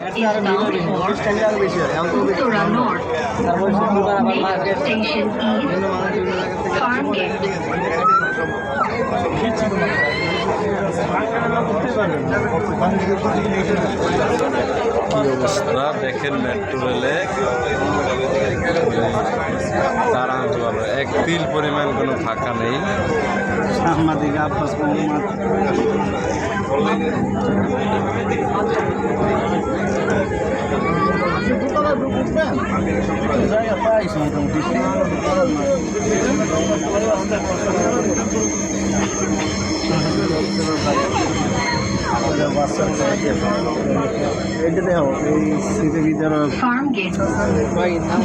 কি অবস্থা? দেখেন মেট্রো রেলে দাঁড়ানো ভালো এক তিল পরিমাণ কোনো ফাঁকা নেই। সাংবাদিক আব্বাস মোহাম্মদ। জায়গা পাইছি মোটামুটি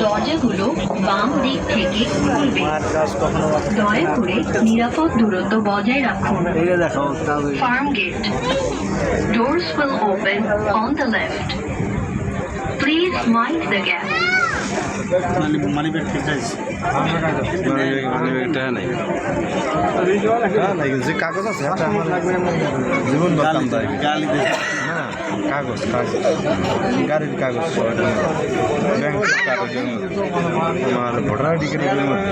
দয়া বজায় রাখুন এইটা দেখো তাহলে Farmgate. Doors will open on the left. Mind the gap. Money money bag ঠিক আছে। মানিব্যাগটা নেই। হ্যাঁ নাই যে কাগজ আছে জীবন বাঁচাম তাই। গালি না কাগজ কাগজ গাড়ির কাগজ ব্যাংক কাগজ আমার ভোটার আইডি কার্ডের মধ্যে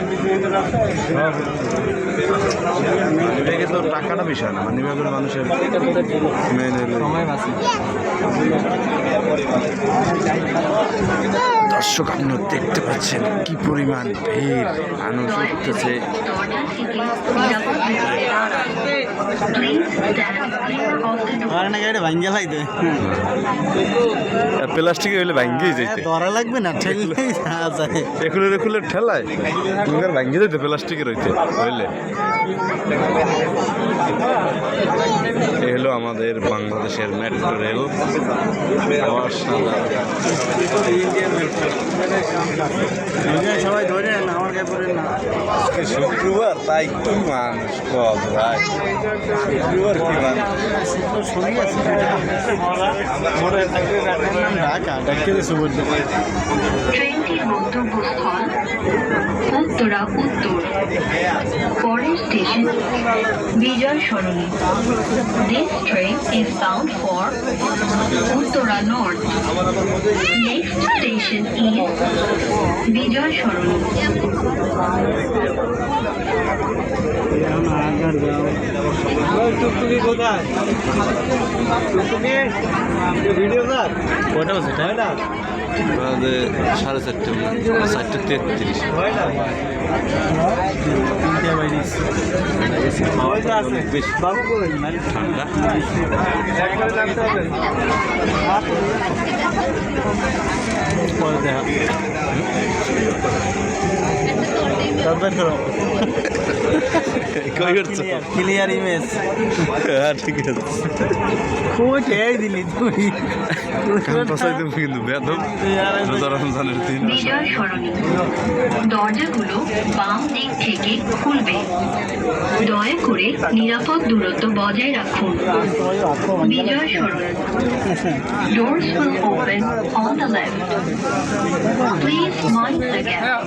মানিব্যাগে তো টাকাটা বিষয় না। মানিব্যাগের মানুষের মেন দর্শক আপনারা দেখতে পাচ্ছেন কি পরিমাণ ভিড় মানুষ উঠতেছে। হইলে ভাঙ্গিয়ে যেতে। ধরা লাগবে না ঠেললেই ঠেলায়। তোমার ভাঙ্গিয়ে যেতে প্লাস্টিকের হইতে হইলে। হলো আমাদের বাংলাদেশের মেট্রো রেল। শুক্রবার তাই একটু মানুষ শুক্রবার কি মানুষ? মনে Uttara Uttar station. Bijoy Sarani. This train is bound for Uttara north Next station is Bijoy Sarani Tuktuki কোথায় কটা হচ্ছে টাইটা আমাদের সাড়ে চারটে চারটে তেত্রিশ। বেশি। ঠান্ডা। পরে দেখা। করো। কই করছ? ক্লিয়ার ইমেজ হ্যাঁ ঠিক আছে। খুব এই দিলি তুই। ক্যাম্পাসাই তুমি কিন্তু বেদম রোজা রমজানের দিন দরজাগুলো বাম দিক থেকে খুলবে। দয়া করে নিরাপদ দূরত্ব বজায় রাখুন। বিজয় সরণি Doors will open on the left. Please mind the gap.